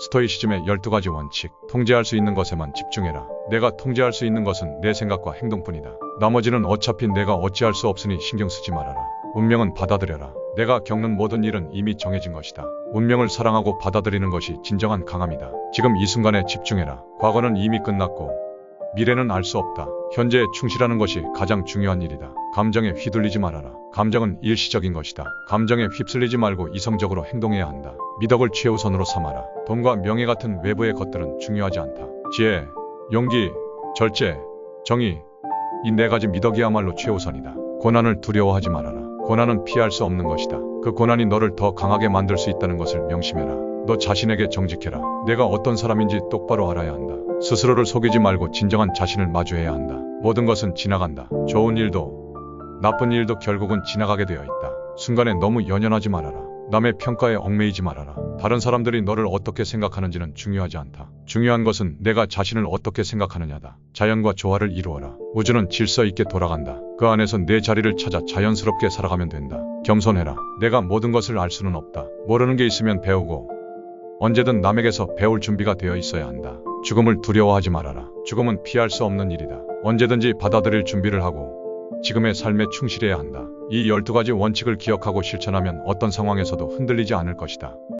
스토이시즘의 12가지 원칙. 통제할 수 있는 것에만 집중해라. 내가 통제할 수 있는 것은 내 생각과 행동뿐이다. 나머지는 어차피 내가 어찌할 수 없으니 신경 쓰지 말아라. 운명은 받아들여라. 내가 겪는 모든 일은 이미 정해진 것이다. 운명을 사랑하고 받아들이는 것이 진정한 강함이다. 지금 이 순간에 집중해라. 과거는 이미 끝났고 미래는 알 수 없다. 현재에 충실하는 것이 가장 중요한 일이다. 감정에 휘둘리지 말아라. 감정은 일시적인 것이다. 감정에 휩쓸리지 말고 이성적으로 행동해야 한다. 미덕을 최우선으로 삼아라. 돈과 명예 같은 외부의 것들은 중요하지 않다. 지혜, 용기, 절제, 정의, 이 네 가지 미덕이야말로 최우선이다. 고난을 두려워하지 말아라. 고난은 피할 수 없는 것이다. 그 고난이 너를 더 강하게 만들 수 있다는 것을 명심해라. 너 자신에게 정직해라. 내가 어떤 사람인지 똑바로 알아야 한다. 스스로를 속이지 말고 진정한 자신을 마주해야 한다. 모든 것은 지나간다. 좋은 일도, 나쁜 일도 결국은 지나가게 되어 있다. 순간에 너무 연연하지 말아라. 남의 평가에 얽매이지 말아라. 다른 사람들이 너를 어떻게 생각하는지는 중요하지 않다. 중요한 것은 내가 자신을 어떻게 생각하느냐다. 자연과 조화를 이루어라. 우주는 질서 있게 돌아간다. 그 안에서 내 자리를 찾아 자연스럽게 살아가면 된다. 겸손해라. 내가 모든 것을 알 수는 없다. 모르는 게 있으면 배우고 언제든 남에게서 배울 준비가 되어 있어야 한다. 죽음을 두려워하지 말아라. 죽음은 피할 수 없는 일이다. 언제든지 받아들일 준비를 하고 지금의 삶에 충실해야 한다. 이 12가지 원칙을 기억하고 실천하면 어떤 상황에서도 흔들리지 않을 것이다.